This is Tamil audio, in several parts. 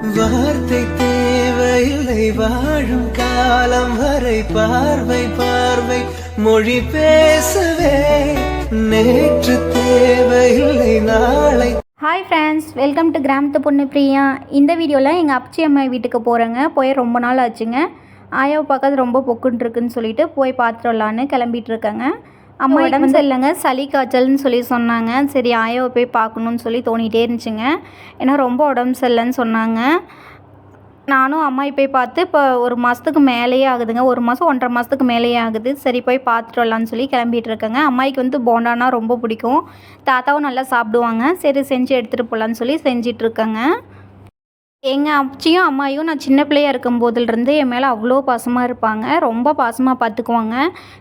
வார்த்தை தேவையில்லை வாழும் காலம் வரை பார்வை பார்வை மொழி பேசவே. நேற்று தேவையில்லை நாளை. ஹாய் ஃப்ரெண்ட்ஸ் வெல்கம் டு கிராமத்து பொண்ணு பிரியா இந்த வீடியோவில் எங்கள் அப்பச்சி அம்மா வீட்டுக்கு போகிறேங்க போய் ரொம்ப நாள் ஆச்சுங்க. ஆயாவை பார்க்கறது ரொம்ப பொக்குன்னு இருக்குன்னு சொல்லிட்டு போய் பார்த்துடலான்னு வரலான்னு கிளம்பிட்டு இருக்கேங்க. அம்மா உடம்பு சரியில்லைங்க. சளி காய்ச்சல்னு சொல்லி சொன்னாங்க. சரி ஆயாவை போய் பார்க்கணுன்னு சொல்லி தோணிகிட்டே இருந்துச்சுங்க. ஏன்னா ரொம்ப உடம்பு சரியில்லைன்னு சொன்னாங்க. நானும் அம்மாயி போய் பார்த்து இப்போ ஒரு மாதத்துக்கு மேலேயே ஆகுதுங்க. ஒரு மாதம் ஒன்றரை மாதத்துக்கு மேலேயே ஆகுது. சரி போய் பார்த்துட்டு வரலான்னு சொல்லி கிளம்பிட்டு இருக்கேங்க. அம்மாய்க்கு வந்து போண்டானா ரொம்ப பிடிக்கும். தாத்தாவும் நல்லா சாப்பிடுவாங்க. சரி செஞ்சு எடுத்துகிட்டு போகலான்னு சொல்லி செஞ்சிட்டு இருக்கேங்க. எங்கள் அப்பச்சியும் அம்மாயும் நான் சின்ன பிள்ளையா இருக்கும் போதிலிருந்து என் மேலே அவ்வளோ பாசமாக இருப்பாங்க. ரொம்ப பாசமாக பார்த்துக்குவாங்க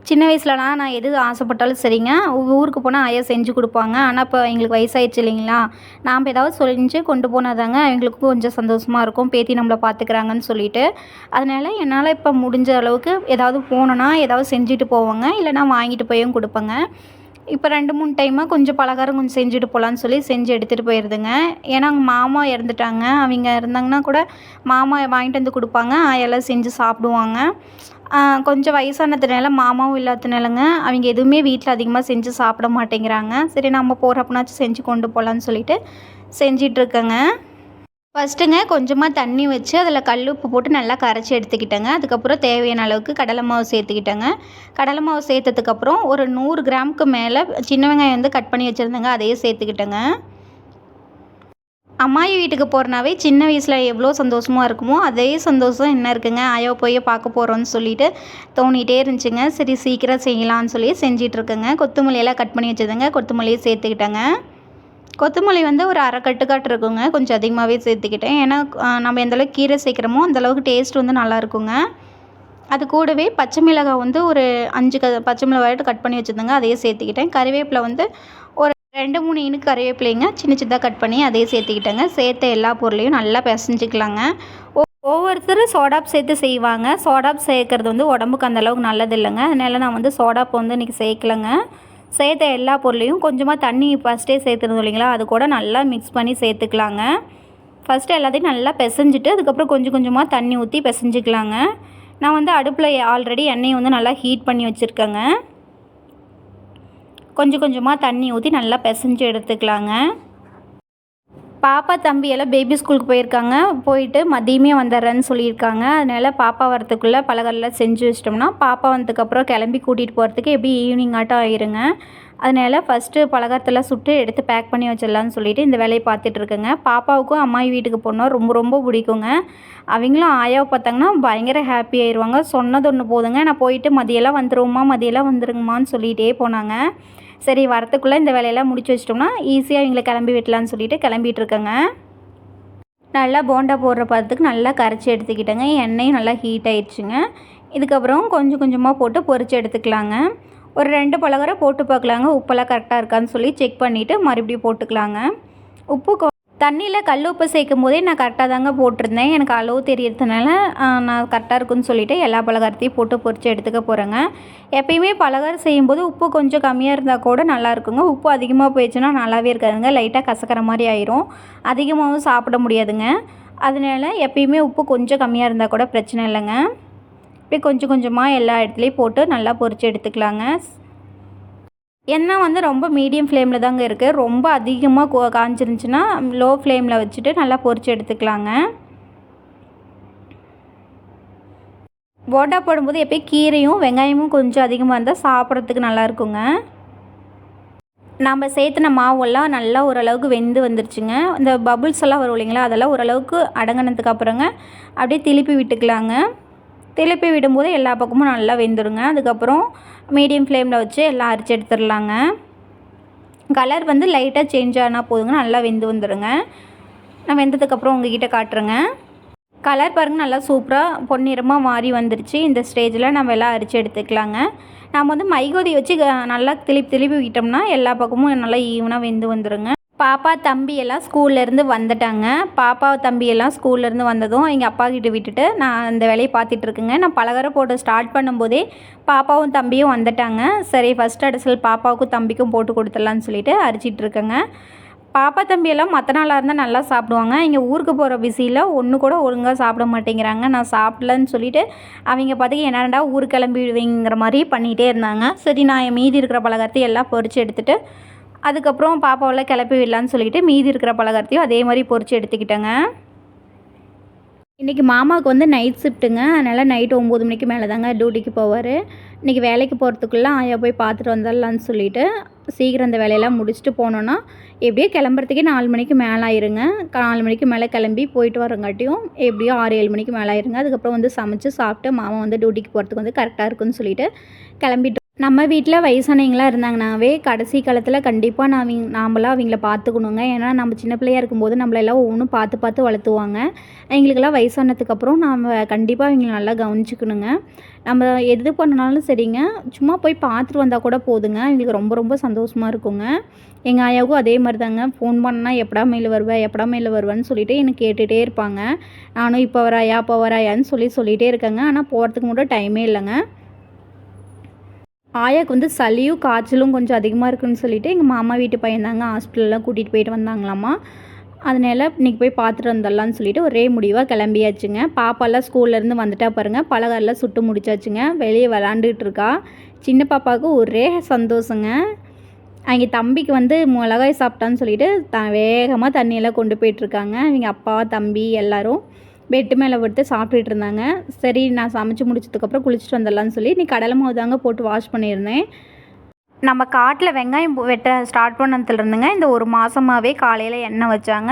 சின்ன வயசுலலாம் நான் எது ஆசைப்பட்டாலும் சரிங்க. ஊருக்கு போனால் ஆயா செஞ்சு கொடுப்பாங்க. ஆனால் இப்போ எங்களுக்கு வயசாயிடுச்சு இல்லைங்களா? நாம் ஏதாவது செஞ்சு கொண்டு போனாதாங்க எங்களுக்கும் கொஞ்சம் சந்தோஷமாக இருக்கும். பேத்தி நம்மளை பார்த்துக்கிறாங்கன்னு சொல்லிட்டு. அதனால் என்னால் இப்போ முடிஞ்ச அளவுக்கு ஏதாவது போனோன்னா ஏதாவது செஞ்சுட்டு போவாங்க. இல்லைனா வாங்கிட்டு போயும் கொடுப்பேங்க. இப்போ ரெண்டு மூணு டைமாக கொஞ்சம் பலகாரம் கொஞ்சம் செஞ்சுட்டு போகலான்னு சொல்லி செஞ்சு எடுத்துகிட்டு போயிடுதுங்க ஏன்னா அவங்க மாமா இறந்துட்டாங்க. அவங்க இருந்தாங்கன்னா கூட மாமா வாங்கிட்டு வந்து கொடுப்பாங்க. எல்லாம் செஞ்சு சாப்பிடுவாங்க. கொஞ்சம் வயசானதுனால மாமாவும் இல்லாததுனாலங்க அவங்க எதுவுமே வீட்டில் அதிகமாக செஞ்சு சாப்பிட மாட்டேங்கிறாங்க. சரி நம்ம போகிறப்பனாச்சும் செஞ்சு கொண்டு போகலான்னு சொல்லிட்டு செஞ்சிட்ருக்கேங்க ஃபஸ்ட்டுங்க கொஞ்சமாக தண்ணி வச்சு அதில் கல் உப்பு போட்டு நல்லா கரைச்சி எடுத்துக்கிட்டேங்க. அதுக்கப்புறம் தேவையான அளவுக்கு கடலை மாவு சேர்த்துக்கிட்டேங்க. கடலை மாவு சேர்த்ததுக்கப்புறம் ஒரு நூறு கிராமுக்கு மேலே சின்ன வெங்காயம் வந்து கட் பண்ணி வச்சுருந்தேங்க. அதையே சேர்த்துக்கிட்டேங்க. அம்மாயி வீட்டுக்கு போகிறனாவே சின்ன வயசில் எவ்வளோ சந்தோஷமாக இருக்குமோ அதே சந்தோஷம் என்ன இருக்குங்க. அயோ போய் பார்க்க போகிறோன்னு சொல்லிட்டு தோணிகிட்டே இருந்துச்சுங்க. சரி சீக்கிரம் செய்யலாம்னு சொல்லி செஞ்சிட்ருக்கேங்க கொத்தமல்லியெல்லாம் கட் பண்ணி வச்சுருந்தேங்க. கொத்தமல்லியை சேர்த்துக்கிட்டேங்க. கொத்தமல்லி வந்து ஒரு அரை கட்டுக்காட்டு இருக்குங்க. கொஞ்சம் அதிகமாகவே சேர்த்துக்கிட்டேன். ஏன்னா நம்ம எந்தளவுக்கு கீரை சேர்க்குறோமோ அந்தளவுக்கு டேஸ்ட் வந்து நல்லா இருக்குங்க. அது கூடவே பச்சை மிளகாய் வந்து ஒரு அஞ்சு க பச்சை மிளகாய்ட்டு கட் பண்ணி வச்சுருந்தேங்க. அதையே சேர்த்துக்கிட்டேன். கறிவேப்பிலை வந்து ஒரு ரெண்டு மூணு இனுக்கு கறிவேப்பிலைங்க. சின்ன சின்னதாக கட் பண்ணி அதையே சேர்த்துக்கிட்டேங்க. சேர்த்த எல்லா பொருளையும் நல்லா பிசைஞ்சிக்கலாங்க. ஒ- ஒவ்வொருத்தரும் சோடாப் சேர்த்து செய்வாங்க. சோடாப் சேர்க்குறது வந்து உடம்புக்கு அந்த அளவுக்கு நல்லது இல்லைங்க அதனால நான் வந்து சோடாப் வந்து இன்றைக்கி சேர்க்கலைங்க. சேர்த்த எல்லா பொருளையும் கொஞ்சமாக தண்ணி ஃபஸ்ட்டே சேர்த்துருந்தோம் இல்லைங்களா? அது கூட நல்லா மிக்ஸ் பண்ணி சேர்த்துக்கலாங்க. ஃபஸ்ட்டு எல்லாத்தையும் நல்லா பிசைஞ்சிட்டு அதுக்கப்புறம் கொஞ்சம் கொஞ்சமாக தண்ணி ஊற்றி பிசைஞ்சிக்கலாங்க. நான் வந்து அடுப்பில் ஆல்ரெடி எண்ணெயை வந்து நல்லா ஹீட் பண்ணி வச்சுருக்கேங்க. கொஞ்சம் கொஞ்சமாக தண்ணி ஊற்றி நல்லா பிசைஞ்சு எடுத்துக்கலாங்க. பாப்பா தம்பி எல்லாம் பேபி ஸ்கூலுக்கு போயிருக்காங்க. போயிட்டு மதியமே வந்துடுறேன்னு சொல்லியிருக்காங்க. அதனால பாப்பா வரத்துக்குள்ளே பலகாரெல்லாம் செஞ்சு வச்சிட்டோம்னா பாப்பா வந்ததுக்கப்புறம் கிளம்பி கூட்டிகிட்டு போகிறதுக்கு எப்படி ஈவினிங் ஆட்டம் ஆயிருங்க. அதனால ஃபஸ்ட்டு பலகாரத்தெல்லாம் சுட்டு எடுத்து பேக் பண்ணி வச்சிடலான்னு சொல்லிட்டு இந்த வேலையை பார்த்துட்டு இருக்கேங்க. பாப்பாவுக்கும் அம்மாயி வீட்டுக்கு போனால் ரொம்ப ரொம்ப பிடிக்குங்க. அவங்களும் ஆயாவை பார்த்தாங்கன்னா பயங்கர ஹாப்பி ஆயிடுவாங்க சொன்னது ஒன்று போதுங்க. நான் போயிட்டு மதியெல்லாம் வந்துடுவோம்மா மதியெல்லாம் வந்துருங்கம்மான்னு சொல்லிகிட்டே போனாங்க. சரி வரத்துக்குள்ளே இந்த வேலையெல்லாம் முடிச்சு வச்சிட்டோம்னா ஈஸியாக இவங்களை கிளம்பி விடலான்னு சொல்லிட்டு கிளம்பிட்டு இருக்கேங்க. நல்லா போண்டா போடுற பதத்துக்கு நல்லா கரைச்சி எடுத்துக்கிட்டேங்க. எண்ணெயும் நல்லா ஹீட் ஆயிடுச்சுங்க. இதுக்கப்புறம் கொஞ்சம் கொஞ்சமாக போட்டு பொறிச்சு எடுத்துக்கலாங்க. ஒரு ரெண்டு பலகாரம் போட்டு பார்க்கலாங்க. உப்பெல்லாம் கரெக்டாக இருக்கான்னு சொல்லி செக் பண்ணிவிட்டு மறுபடியும் போட்டுக்கலாங்க. உப்பு கொ- தண்ணியில் கல் உப்பு சேர்க்கும் போதே நான் கரெக்டாக தாங்க போட்டிருந்தேன். எனக்கு அளவு தெரியறதுனால நான் கரெக்டாக இருக்குன்னு சொல்லிட்டு எல்லா பலகாரத்தையும் போட்டு பொரிச்சு எடுத்துக்க போகிறேங்க எப்பயுமே பலகாரம் செய்யும்போது உப்பு கொஞ்சம் கம்மியாக இருந்தால் கூட நல்லா இருக்குங்க. உப்பு அதிகமாக போயிடுச்சுன்னா நல்லாவே இருக்காதுங்க. லைட்டாக கசக்கிற மாதிரி ஆயிரும். அதிகமாகவும் சாப்பிட முடியாதுங்க. அதனால எப்பயுமே உப்பு கொஞ்சம் கம்மியாக இருந்தால் கூட பிரச்சனை இல்லைங்க. இப்படி கொஞ்சம் கொஞ்சமாக எல்லா இடத்துலையும் போட்டு நல்லா பொறிச்சு எடுத்துக்கலாங்க. எண்ணெய் வந்து ரொம்ப மீடியம் ஃப்ளேமில் தாங்க இருக்குது ரொம்ப அதிகமாக காஞ்சிருந்துச்சுன்னா லோ ஃப்ளேமில் வச்சுட்டு நல்லா பொரிச்சு எடுத்துக்கலாங்க. போட்டா போடும்போது எப்போயும் கீரையும் வெங்காயமும் கொஞ்சம் அதிகமாக இருந்தால் சாப்பிட்றதுக்கு நல்லா இருக்குங்க. நம்ம சேர்த்துன மாவெல்லாம் நல்லா ஓரளவுக்கு வெந்து வந்துருச்சுங்க. இந்த பபுள்ஸ் எல்லாம் வரும் இல்லைங்களா அதெல்லாம் ஓரளவுக்கு அடங்கினதுக்கு அப்புறங்க அப்படியே திருப்பி விட்டுக்கலாங்க. திருப்பி விடும்போது எல்லா பக்கமும் நல்லா வெந்துடுங்க அதுக்கப்புறம் மீடியம் ஃப்ளேமில் வச்சு எல்லாம் அரிச்சு எடுத்துடலாங்க. கலர் வந்து லைட்டாக சேஞ்ச் ஆனால் போதுங்க. நல்லா வெந்து வந்துடுங்க நான் வெந்ததுக்கப்புறம் உங்ககிட்ட காட்டுறேங்க. கலர் பாருங்கள் நல்லா சூப்பராக பொன்னிறமாக மாறி வந்துருச்சு. இந்த ஸ்டேஜில் நம்ம எல்லாம் அரிச்சு எடுத்துக்கலாங்க. நம்ம வந்து மைகோதி வச்சு நல்லா திருப்பி திருப்பி விட்டோம்னா எல்லா பக்கமும் நல்லா ஈவனாக வெந்து வந்துடுங்க பாப்பா தம்பி எல்லாம் ஸ்கூல்லேருந்து வந்துட்டாங்க. பாப்பா தம்பி எல்லாம் ஸ்கூல்லேருந்து வந்ததும் எங்கள் அப்பா கிட்ட விட்டுட்டு நான் அந்த வேலையை பார்த்துட்டு இருக்கேங்க நான் பலகாரம் போட்டு ஸ்டார்ட் பண்ணும்போதே பாப்பாவும் தம்பியும் வந்துட்டாங்க. சரி ஃபஸ்ட் அடிசல் பாப்பாவுக்கும் தம்பிக்கும் போட்டு கொடுத்துடலான்னு சொல்லிட்டு அரிச்சிட்டு இருக்கேங்க பாப்பா தம்பியெல்லாம் மற்ற நாளாக இருந்தால் நல்லா சாப்பிடுவாங்க. இங்கே ஊருக்கு போகிற பிஸியில் ஒன்று கூட ஒழுங்காக சாப்பிட மாட்டேங்கிறாங்க. நான் சாப்பிடலன்னு சொல்லிட்டு அவங்க பார்த்துக்கு என்னடா ஊர் கிளம்பிடுவீங்கிற மாதிரி பண்ணிகிட்டே இருந்தாங்க. சரி நான் என் மீதி இருக்கிற பலகாரத்தையும் எல்லாம் பொறிச்சு எடுத்துகிட்டு அதுக்கப்புறம் பாப்பாவெல்லாம் கிளப்பி விடலான்னு சொல்லிட்டு மீதி இருக்கிற பலகாரத்தையும் அதே மாதிரி பொறிச்சு எடுத்துக்கிட்டேங்க. இன்றைக்கி மாமாவுக்கு வந்து நைட் ஷிஃப்ட்டுங்க அதனால் நைட்டு ஒம்பது மணிக்கு மேலே தாங்க டியூட்டிக்கு போவார். இன்றைக்கி வேலைக்கு போகிறதுக்குள்ளே ஆயா போய் பார்த்துட்டு வந்துடலான்னு சொல்லிட்டு சீக்கிரம் அந்த வேலையெல்லாம் முடிச்சுட்டு போனோன்னா எப்படியோ கிளம்புறதுக்கே நாலு மணிக்கு மேலே ஆயிருங்க நாலு மணிக்கு மேலே கிளம்பி போயிட்டு வரங்காட்டியும் எப்படியோ ஆறு ஏழு மணிக்கு மேலே ஆயிருங்க அதுக்கப்புறம் வந்து சமைச்சு சாப்பிட்டு மாமா வந்து டியூட்டிக்கு போகிறதுக்கு வந்து கரெக்டாக இருக்குன்னு சொல்லிட்டு கிளம்பிட்டு நம்ம வீட்டில் வயசானவங்களாம் இருந்தாங்கனாவே கடைசி காலத்தில் கண்டிப்பாக நான் அவங்க நாமளாம் அவங்கள பார்த்துக்கணுங்க ஏன்னா நம்ம சின்ன பிள்ளையா இருக்கும்போது நம்மளெல்லாம் ஒவ்வொன்றும் பார்த்து பார்த்து வளர்த்துவாங்க. எங்களுக்கெல்லாம் வயசானதுக்கப்புறம் நாம் கண்டிப்பாக அவங்கள நல்லா கவனிச்சிக்கணுங்க. நம்ம எது பண்ணாலும் சரிங்க. சும்மா போய் பார்த்துட்டு வந்தால் கூட போதுங்க. எங்களுக்கு ரொம்ப ரொம்ப சந்தோஷமாக இருக்குங்க. எங்கள் ஆயாவுக்கும் அதே மாதிரி தாங்க ஃபோன் பண்ணால் எப்படா மேலே வருவேன் எப்படா மேலே வருவேன்னு சொல்லிட்டு எனக்கு கேட்டுகிட்டே இருப்பாங்க. நானும் இப்போ வராயா அப்போ வராயான்னு சொல்லி சொல்லிகிட்டே இருக்கேங்க. ஆனால் போகிறதுக்கு மட்டும் டைமே இல்லைங்க. ஆயாக்கு வந்து சளியும் காய்ச்சலும் கொஞ்சம் அதிகமாக இருக்குன்னு சொல்லிட்டு எங்கள் மாமா வீட்டு பையன் தாங்க ஹாஸ்பிட்டலெலாம் கூட்டிகிட்டு போயிட்டு வந்தாங்களாமா. அதனால இன்றைக்கி போய் பார்த்துட்டு வந்துடலான்னு சொல்லிட்டு ஒரே முடிவாக கிளம்பியாச்சுங்க. பாப்பாலாம் ஸ்கூல்லேருந்து வந்துட்டா பாருங்கள் பலகாரெல்லாம் சுட்டு முடிச்சாச்சுங்க. வெளியே விளாண்டுட்டு இருக்கா. சின்ன பாப்பாவுக்கு ஒரே சந்தோஷங்க. அவங்க தம்பிக்கு வந்து மிளகாய் சாப்பிட்டான்னு சொல்லிட்டு த வேகமாக தண்ணியெல்லாம் கொண்டு போயிட்டுருக்காங்க அவங்க அப்பா தம்பி எல்லாரும் பெட்டு மேலே விட்டு சாப்பிட்டுட்டு இருந்தாங்க. சரி நான் சமைச்சு முடிச்சதுக்கப்புறம் குளிச்சுட்டு வந்துடலான்னு சொல்லி நீ கடலை மாவு தாங்க போட்டு வாஷ் பண்ணியிருந்தேன். நம்ம காட்டில் வெங்காயம் வெட்ட ஸ்டார்ட் பண்ணதுலேருந்துங்க இந்த ஒரு மாதமாகவே காலையில் எண்ணெய் வச்சாங்க.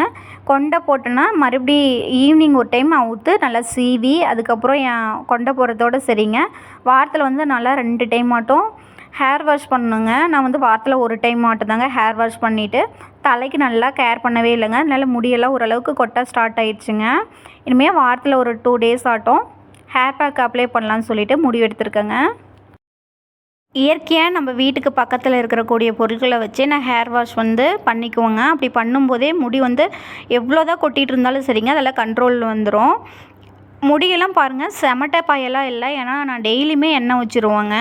கொண்டை போட்டோன்னா மறுபடி ஈவினிங் ஒரு டைம் அவுத்து நல்லா சீவி அதுக்கப்புறம் என் கொண்டை போடுறதோட சரிங்க. வாரத்தில் வந்து நல்லா ரெண்டு டைம் மட்டும் ஹேர் வாஷ் பண்ணணுங்க நான் வந்து வாரத்தில் ஒரு டைம் மட்டும் தாங்க ஹேர் வாஷ் பண்ணிவிட்டு தலைக்கு நல்லா கேர் பண்ணவே இல்லைங்க. அதனால் முடியெல்லாம் ஓரளவுக்கு கொட்ட ஸ்டார்ட் ஆயிடுச்சுங்க. இனிமேல் வாரத்தில் ஒரு டூ டேஸ் ஆட்டும். ஹேர் பேக் அப்ளை பண்ணலான்னு சொல்லிவிட்டு முடிவு எடுத்திருக்கேங்க. இயற்கையாக நம்ம வீட்டுக்கு பக்கத்தில் இருக்கக்கூடிய பொருட்களை வச்சு நான் ஹேர் வாஷ் வந்து பண்ணிக்குவேங்க. அப்படி பண்ணும்போதே முடி வந்து எவ்வளோ தான் கொட்டிகிட்டு இருந்தாலும் சரிங்க அதெல்லாம் கண்ட்ரோல் வந்துடும் முடியெல்லாம் பாருங்கள் செமட்ட பாயெல்லாம் இல்லை. ஏன்னா நான் டெய்லியுமே எண்ணெய் வச்சுருவேங்க.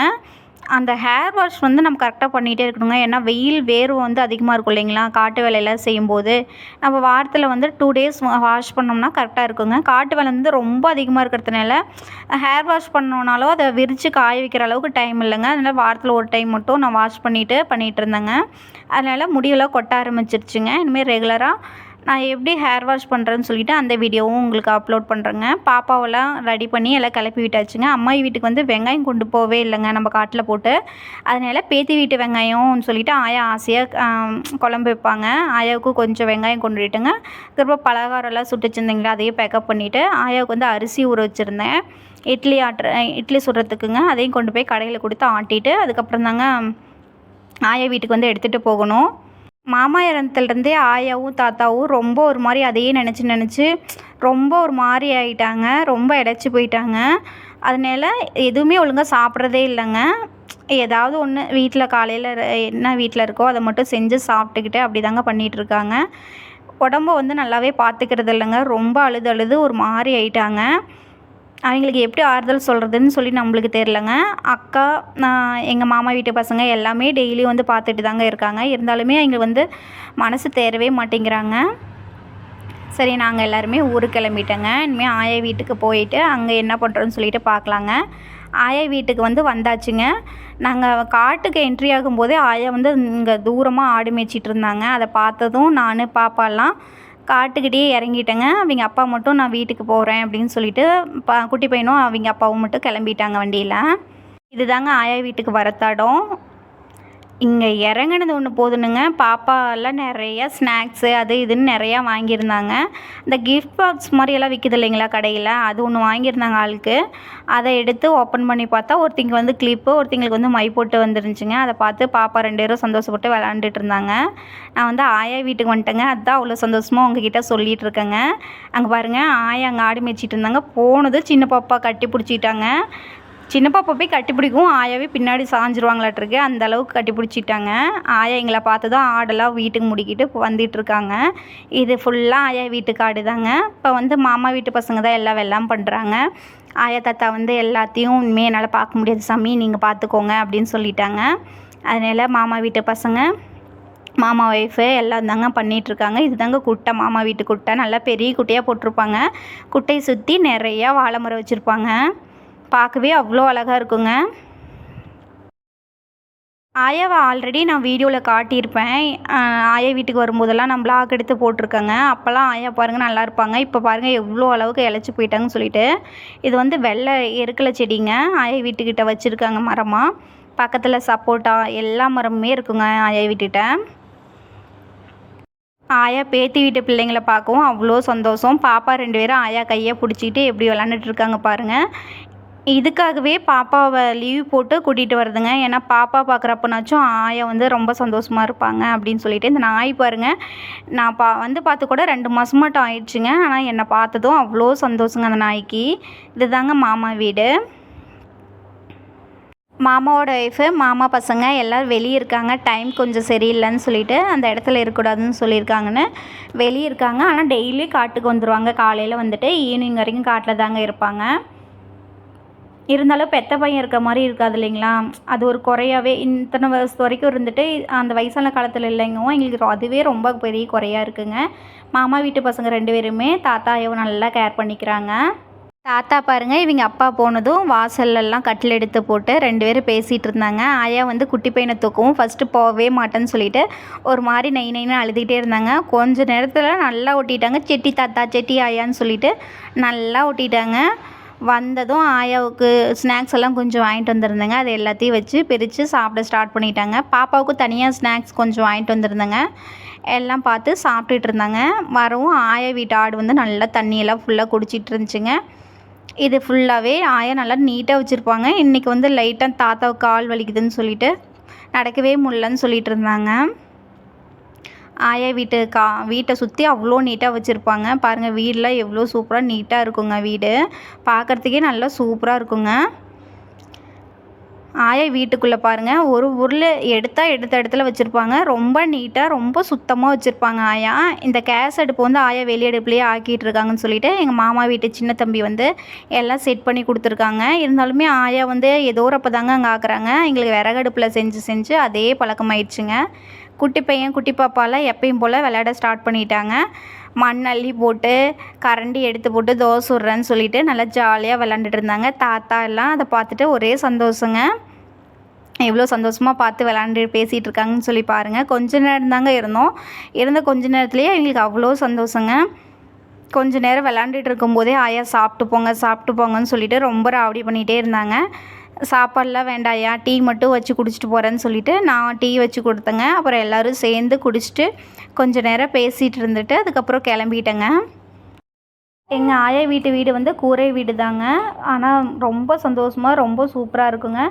அந்த ஹேர் வாஷ் வந்து நம்ம கரெக்டாக பண்ணிகிட்டே இருக்கணுங்க. ஏன்னா வெயில் வேர்வை வந்து அதிகமாக இருக்கும் இல்லைங்களா? காட்டு வேலையெல்லாம் செய்யும்போது. நம்ம வாரத்தில் வந்து டூ டேஸ் வாஷ் பண்ணோம்னா கரெக்டாக இருக்குங்க. காட்டு வேலை வந்து ரொம்ப அதிகமாக இருக்கிறதுனால ஹேர் வாஷ் பண்ணோனாலும் அதை விரித்து காய வைக்கிற அளவுக்கு டைம் இல்லைங்க. அதனால் வாரத்தில் ஒரு டைம் மட்டும் நான் வாஷ் பண்ணிவிட்டு பண்ணிகிட்டு இருந்தேங்க. அதனால் முடியெல்லாம் கொட்ட ஆரம்பிச்சிருச்சுங்க. இனிமேல் ரெகுலராக நான் எப்படி ஹேர் வாஷ் பண்ணுறேன்னு சொல்லிட்டு அந்த வீடியோவும் உங்களுக்கு அப்லோட் பண்ணுறேங்க பாப்பாவெல்லாம் ரெடி பண்ணி எல்லாம் கிளப்பி விட்டாச்சுங்க. அம்மா வீட்டுக்கு வந்து வெங்காயம் கொண்டு போகவே இல்லைங்க நம்ம காட்டில் போட்டு. அதனால பேத்தி வீட்டு வெங்காயம்னு சொல்லிட்டு ஆயா ஆசையாக குழம்பு வைப்பாங்க. ஆயாவுக்கு கொஞ்சம் வெங்காயம் கொண்டு விட்டுங்க. அதுக்கப்புறம் பலகாரம்லாம் சுட்டு வச்சுருந்தீங்களா? அதையும் பேக்கப் பண்ணிவிட்டு ஆயாவுக்கு வந்து அரிசி ஊற வச்சுருந்தேன். இட்லி ஆட்டுற இட்லி சுடுறதுக்குங்க. அதையும் கொண்டு போய் கடையில் கொடுத்து ஆட்டிட்டு அதுக்கப்புறம் தாங்க ஆயா வீட்டுக்கு வந்து எடுத்துகிட்டு போகணும். மாமா இறந்ததுலேருந்தே ஆயாவும் தாத்தாவும் ரொம்ப ஒரு மாதிரி அதையே நினச்சி நினச்சி ரொம்ப ஒரு மாதிரி ஆகிட்டாங்க ரொம்ப இழைச்சி போயிட்டாங்க. அதனால எதுவுமே ஒழுங்காக சாப்பிட்றதே இல்லைங்க. ஏதாவது ஒன்று வீட்டில் காலையில் என்ன வீட்டில் இருக்கோ அதை மட்டும் செஞ்சு சாப்பிட்டுக்கிட்டு அப்படி தாங்க பண்ணிகிட்ருக்காங்க உடம்ப வந்து நல்லாவே பார்த்துக்கிறது இல்லைங்க. ரொம்ப அழுது அழுது ஒரு மாதிரி ஆயிட்டாங்க. அவங்களுக்கு எப்படி ஆறுதல் சொல்கிறதுன்னு சொல்லி நம்மளுக்கு தெரிலங்க அக்கா நான் எங்கள் மாமா வீட்டு பசங்க எல்லாமே டெய்லி வந்து பார்த்துட்டு தாங்க இருக்காங்க. இருந்தாலுமே அவங்க வந்து மனசு தேரவே மாட்டேங்கிறாங்க. சரி நாங்கள் எல்லாருமே ஊருக்கு கிளம்பிட்டோங்க. இனிமேல் ஆயா வீட்டுக்கு போயிட்டு அங்கே என்ன பண்ணுறோன்னு சொல்லிட்டு பார்க்கலாங்க. ஆயா வீட்டுக்கு வந்து வந்தாச்சுங்க. நாங்கள் காட்டுக்கு என்ட்ரி ஆகும்போதே ஆயா வந்து இங்கே தூரமாக ஆடு மேய்ச்சிட்டு இருந்தாங்க. அதை பார்த்ததும் நான் பாப்பாலாம் காட்டுக்கிட்டே இறங்கிட்டேங்க. அவங்க அப்பா மட்டும் நான் வீட்டுக்கு போகிறேன் அப்படின்னு சொல்லிட்டு பா குட்டி பையனும் அவங்க அப்பாவும் மட்டும் கிளம்பிட்டாங்க வண்டியில். இதுதாங்க ஆயா வீட்டுக்கு வரத்தடம். இங்கே இறங்குனது ஒன்று போதுனுங்க. பாப்பா எல்லாம் நிறையா ஸ்நாக்ஸு அது இதுன்னு நிறையா வாங்கியிருந்தாங்க. இந்த கிஃப்ட் பாக்ஸ் மாதிரியெல்லாம் விற்கிது இல்லைங்களா கடையில்? அது ஒன்று வாங்கியிருந்தாங்க ஆளுக்கு. அதை எடுத்து ஓப்பன் பண்ணி பார்த்தா ஒருத்திங்க வந்து கிளிப்பு ஒருத்திங்களுக்கு வந்து மை போட்டு வந்துருந்துச்சுங்க. அதை பார்த்து பாப்பா ரெண்டு பேரும் சந்தோஷப்பட்டு விளாண்டுட்டு இருந்தாங்க. நான் வந்து ஆயா வீட்டுக்கு வந்துட்டேங்க. அதுதான் அவ்வளோ சந்தோஷமாக உங்ககிட்ட சொல்லிகிட்டு இருக்கேங்க. அங்கே பாருங்கள் ஆயா அங்கே ஆடு மேய்ச்சிட்டு இருந்தாங்க. போனது சின்ன பாப்பா கட்டி பிடிச்சிட்டாங்க. சின்ன பாப்பா போய் கட்டி பிடிக்கும் ஆயாவே பின்னாடி சாஞ்சிருவாங்களாட்டிருக்கு. அந்த அளவுக்கு கட்டி பிடிச்சிட்டாங்க ஆயா எங்களை பார்த்து தான் ஆடெல்லாம் வீட்டுக்கு முடிக்கிட்டு வந்துட்டு இது ஃபுல்லாக ஆயா வீட்டுக்கு ஆடு தாங்க இப்போ வந்து மாமா வீட்டு பசங்க தான் எல்லாம் வெள்ளம் பண்ணுறாங்க ஆயா தாத்தா வந்து எல்லாத்தையும் இனிமேல் என்னால் பார்க்க முடியாது சாமி நீங்கள் பார்த்துக்கோங்க அப்படின்னு சொல்லிட்டாங்க. அதனால மாமா வீட்டு பசங்க மாமா ஒய்ஃபு எல்லாம் தாங்க பண்ணிகிட்ருக்காங்க இது தாங்க குட்டை மாமா வீட்டு குட்டை. நல்லா பெரிய குட்டையாக போட்டிருப்பாங்க. குட்டையை சுற்றி நிறையா வாழை மரம் வச்சுருப்பாங்க. பார்க்கவே அவ்வளோ அழகாக இருக்குங்க. ஆயாவை ஆல்ரெடி நான் வீடியோவில் காட்டியிருப்பேன். ஆயா வீட்டுக்கு வரும்போதெல்லாம் நான் எடுத்து போட்டிருக்கேங்க. அப்போல்லாம் ஆயா பாருங்கள் நல்லா இருப்பாங்க. இப்போ பாருங்கள் எவ்வளோ அளவுக்கு இழைச்சி போயிட்டாங்கன்னு சொல்லிட்டு. இது வந்து வெள்ளை எருக்கலை செடிங்க. ஆயா வீட்டுக்கிட்ட வச்சுருக்காங்க மரமாக பக்கத்தில் சப்போட்டா எல்லா மரமுமே இருக்குங்க ஆயா வீட்டுக்கிட்ட ஆயா பேத்தி வீட்டு பிள்ளைங்களை பார்க்கவும் அவ்வளோ சந்தோஷம். பாப்பா ரெண்டு பேரும் ஆயா கையை பிடிச்சிக்கிட்டு எப்படி விளாண்டுட்டு இருக்காங்க பாருங்கள் இதுக்காகவே பாப்பாவை லீவ் போட்டு கூட்டிகிட்டு வருதுங்க. ஏன்னா பாப்பா பார்க்குறப்பனாச்சும் ஆயா வந்து ரொம்ப சந்தோஷமாக இருப்பாங்க அப்படின்னு சொல்லிட்டு இந்த நாய் பாருங்க. நான் பா வந்து பார்த்து கூட ரெண்டு மாதம் மட்டும் ஆயிடுச்சுங்க. ஆனால் என்னை பார்த்ததும் அவ்வளோ சந்தோஷங்க அந்த நாய்க்கு. இதுதாங்க மாமா வீடு. மாமாவோட ஒய்ஃபு மாமா பசங்க எல்லோரும் வெளியே இருக்காங்க. டைம் கொஞ்சம் சரியில்லைன்னு சொல்லிட்டு அந்த இடத்துல இருக்கக்கூடாதுன்னு சொல்லியிருக்காங்கன்னு வெளியே இருக்காங்க. ஆனால் டெய்லி காட்டுக்கு வந்துடுவாங்க காலையில் வந்துட்டு ஈவினிங் வரைக்கும் காட்டில் தாங்க இருப்பாங்க. இருந்தாலும் பெத்த பையன் இருக்க மாதிரி இருக்காது இல்லைங்களா? அது ஒரு குறையாவே இத்தனை வருஷத்து வரைக்கும் இருந்துட்டு அந்த வயசான காலத்தில் இல்லைங்கவும் எங்களுக்கு அதுவே ரொம்ப பெரிய குறையாக இருக்குங்க. மாமா வீட்டு பசங்க ரெண்டு பேருமே தாத்தா நல்லா கேர் பண்ணிக்கிறாங்க. தாத்தா பாருங்கள் இவங்க அப்பா போனதும் வாசல்லலாம் கட்டில் எடுத்து போட்டு ரெண்டு பேரும் பேசிகிட்டு இருந்தாங்க. ஆயா வந்து குட்டி பையனை தூக்கவும் ஃபஸ்ட்டு போகவே மாட்டேன்னு சொல்லிட்டு ஒரு மாதிரி நை நைன்னு அழுதுகிட்டே இருந்தாங்க. கொஞ்ச நேரத்தில் நல்லா ஒட்டிட்டாங்க. செட்டி தாத்தா செட்டி ஆயான்னு சொல்லிட்டு நல்லா ஒட்டிட்டாங்க. வந்ததும் ஆயாவுக்கு ஸ்நாக்ஸ் எல்லாம் கொஞ்சம் வாங்கிட்டு வந்திருந்தேங்க. அது எல்லாத்தையும் வச்சு பிரித்து சாப்பிட ஸ்டார்ட் பண்ணிட்டாங்க. பாப்பாவுக்கு தனியாக ஸ்நாக்ஸ் கொஞ்சம் வாங்கிட்டு வந்திருந்தேங்க. எல்லாம் பார்த்து சாப்பிட்டுட்டு இருந்தாங்க. வரவும் ஆயா வீட்டு ஆடு வந்து நல்லா தண்ணியெல்லாம் ஃபுல்லாக குடிச்சிட்டு இருந்துச்சுங்க. இது ஃபுல்லாகவே ஆயா நல்லா நீட்டாக வச்சுருப்பாங்க. இன்றைக்கி வந்து லைட்டாக தாத்தாவுக்கு கால் வலிக்குதுன்னு சொல்லிட்டு நடக்கவே முடியலன்னு சொல்லிட்டு இருந்தாங்க. ஆயா வீட்டு கா வீட்டை சுற்றி அவ்வளோ நீட்டாக வச்சுருப்பாங்க. பாருங்கள் வீடெலாம் எவ்வளோ சூப்பராக நீட்டாக இருக்குங்க வீடு. பார்க்குறதுக்கே நல்லா சூப்பராக இருக்குங்க. ஆயா வீட்டுக்குள்ளே பாருங்கள் ஒரு உருளை எடுத்தால் எடுத்த இடத்துல வச்சுருப்பாங்க. ரொம்ப நீட்டாக ரொம்ப சுத்தமாக வச்சுருப்பாங்க ஆயா. இந்த கேஸ் அடுப்பு வந்து ஆயா வெளி அடுப்புலேயே ஆக்கிட்டு இருக்காங்கன்னு சொல்லிட்டு எங்கள் மாமா வீட்டு சின்ன தம்பி வந்து எல்லாம் செட் பண்ணி கொடுத்துருக்காங்க. இருந்தாலுமே ஆயா வந்து ஏதோ ஒரு அப்போ தாங்க அங்கே ஆக்குறாங்க. எங்களுக்கு விறகு அடுப்பில் செஞ்சு செஞ்சு அதே பழக்கமாயிடுச்சுங்க. குட்டி பையன் குட்டி பாப்பாலாம் எப்பயும் போல் விளையாட ஸ்டார்ட் பண்ணிட்டாங்க. மண் அள்ளி போட்டு கரண்டி எடுத்து போட்டு தோசை விட்றேன்னு சொல்லிட்டு நல்லா ஜாலியாக விளாண்டுட்டு இருந்தாங்க. தாத்தா எல்லாம் அதை பார்த்துட்டு ஒரே சந்தோஷங்க. எவ்வளோ சந்தோஷமாக பார்த்து விளாண்டு பேசிகிட்டு இருக்காங்கன்னு சொல்லி பாருங்கள் கொஞ்ச நேரம் தாங்க இருந்தோம். இருந்த கொஞ்ச நேரத்துலேயே எங்களுக்கு அவ்வளோ சந்தோஷங்க. கொஞ்ச நேரம் விளாண்டுட்டு இருக்கும்போதே ஆயா சாப்பிட்டு போங்க சாப்பிட்டு போங்கன்னு சொல்லிட்டு ரொம்ப ராவடி பண்ணிகிட்டே இருந்தாங்க. சாப்பாடெலாம் வேண்டாயா டீ மட்டும் வச்சு குடிச்சிட்டு போகிறேன்னு சொல்லிட்டு நான் டீ வச்சு கொடுத்தேங்க. அப்புறம் எல்லோரும் சேர்ந்து குடிச்சிட்டு கொஞ்சம் நேரம் பேசிகிட்டு இருந்துட்டு அதுக்கப்புறம் கிளம்பிட்டேங்க. எங்கள் ஆயா வீட்டு வீடு வந்து கூரை வீடு தாங்க ஆனால் ரொம்ப சந்தோஷமாக ரொம்ப சூப்பராக இருக்குங்க.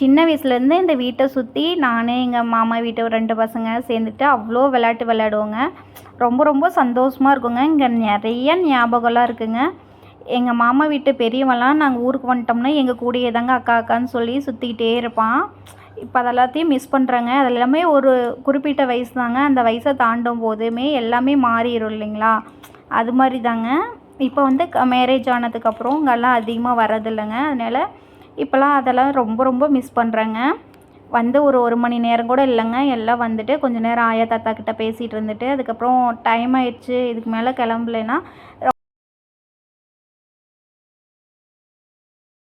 சின்ன வயசுலேருந்து இந்த வீட்டை சுற்றி நானே எங்கள் மாமா வீட்டை ரெண்டு பசங்க சேர்ந்துட்டு அவ்வளோ விளையாட்டு விளையாடுவோங்க. ரொம்ப ரொம்ப சந்தோஷமாக இருக்குங்க. இங்கே நிறைய ஞாபகம்லாம் இருக்குங்க. எங்கள் மாமா வீட்டு பெரியவன்லாம் நாங்கள் ஊருக்கு வந்துட்டோம்னா எங்கள் கூடயே தாங்க அக்கா அக்கான்னு சொல்லி சுற்றிக்கிட்டே இருப்பான். இப்போ அதெல்லாத்தையும் மிஸ் பண்ணுறேங்க அது எல்லாமே ஒரு குறிப்பிட்ட வயசு தாங்க. அந்த வயசை தாண்டும் போதுமே எல்லாமே மாறிடும் இல்லைங்களா? அது மாதிரி தாங்க. இப்போ வந்து மேரேஜ் ஆனதுக்கப்புறம் இங்கெல்லாம் அதிகமாக வரதில்லைங்க அதனால் இப்போலாம் அதெல்லாம் ரொம்ப ரொம்ப மிஸ் பண்ணுறேங்க வந்து ஒரு ஒரு மணி நேரம் கூட இல்லைங்க. எல்லாம் வந்துட்டு கொஞ்ச நேரம் ஆயா தாத்தா கிட்ட பேசிகிட்டு இருந்துட்டு அதுக்கப்புறம் டைம் ஆயிடுச்சு. இதுக்கு மேலே கிளம்பலைன்னா